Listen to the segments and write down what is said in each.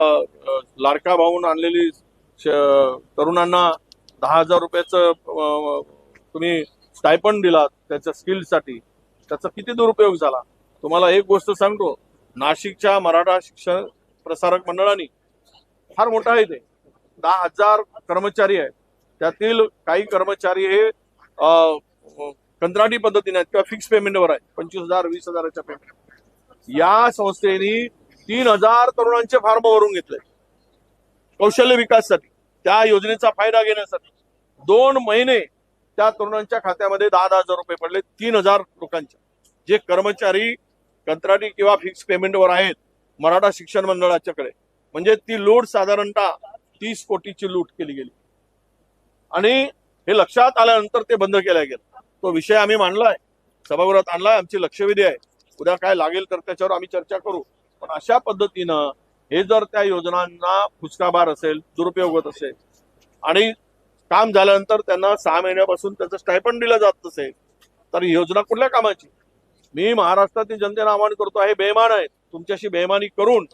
लारका लाडका भाऊन आणलेली तरुणांना दहा हजार रुपयाचं तुम्ही स्टायपंड दिलात त्याच्या स्किलसाठी त्याचा किती दुरुपयोग झाला? तुम्हाला एक गोष्ट सांगतो. नाशिकच्या मराठा शिक्षण प्रसारक मंडळाने फार मोठा आहे ते. दहा हजार कर्मचारी आहेत. त्यातील काही कर्मचारी हे कंत्राटी पद्धतीने आहेत किंवा फिक्स पेमेंटवर आहेत. पंचवीस हजार वीस हजाराच्या पेमेंट या संस्थेनी तीन हजार तरुणांचे फार्म भरून घेतले. कौशल्य विकाससाठी त्या योजनेचा फायदा घेण्यासाठी. दोन महिने त्या तरुणांच्या खात्यामध्ये दहा दहा हजार रुपये पडले तीन हजार लोकांच्या. जे कर्मचारी कंत्राटी किंवा फिक्स पेमेंटवर आहेत मराठा शिक्षण मंडळाच्याकडे. म्हणजे ती लूट साधारणतः तीस कोटीची लूट केली गेली. आणि हे लक्षात आल्यानंतर ते बंद केल्या गेलं. तो विषय आम्ही मांडलाय सभागृहात आणलाय आमची लक्षवेधी आहे. उद्या काय लागेल तर त्याच्यावर आम्ही चर्चा करू. पण अशा पद्धतीनं हे जर त्या योजनांना फुसकाबार असेल दुरुपयोग होत असेल आणि काम झाल्यानंतर त्यांना सहा महिन्यापासून त्याचं स्टायपंड दिलं जात नसेल तर ही योजना कुठल्या कामाची? मी महाराष्ट्रातील जनतेला आवाहन करतो हे बेमान आहे तुमच्याशी बेमानी करून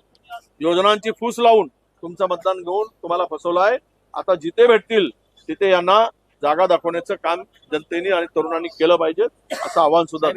योजनांची फूस लावून तुमचं मतदान घेऊन तुम्हाला फसवलं आहे. आता जिथे भेटतील तिथे यांना जागा दाखवण्याचं काम जनतेने आणि तरुणांनी केलं पाहिजे असं आवाहन सुद्धा